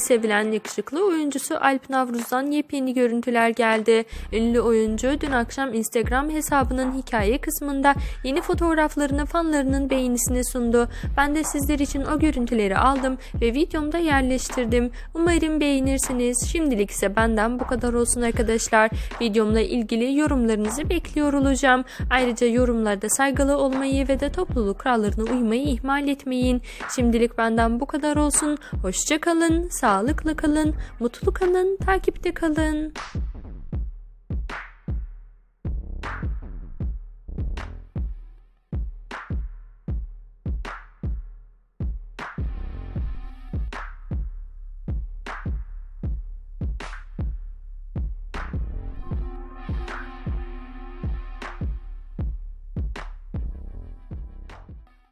sevilen yakışıklı oyuncusu Alp Navruz'dan yepyeni görüntüler geldi. Ünlü oyuncu dün akşam Instagram hesabının hikaye kısmında yeni fotoğraflarını fanlarının beğenisine sundu. Ben de sizler için o görüntüleri aldım ve videomda yerleştirdim. Umarım beğenirsiniz. Şimdilik ise benden bu kadar olsun arkadaşlar. Videomla ilgili yorumlarınızı bekliyor olacağım. Ayrıca yorumlarda saygılı olmayı ve de topluluk kurallarına uymayı ihmal etmeyin. Şimdilik benden bu kadar olsun. Hoşça kalın, sağlıklı kalın, mutlu kalın, takipte kalın.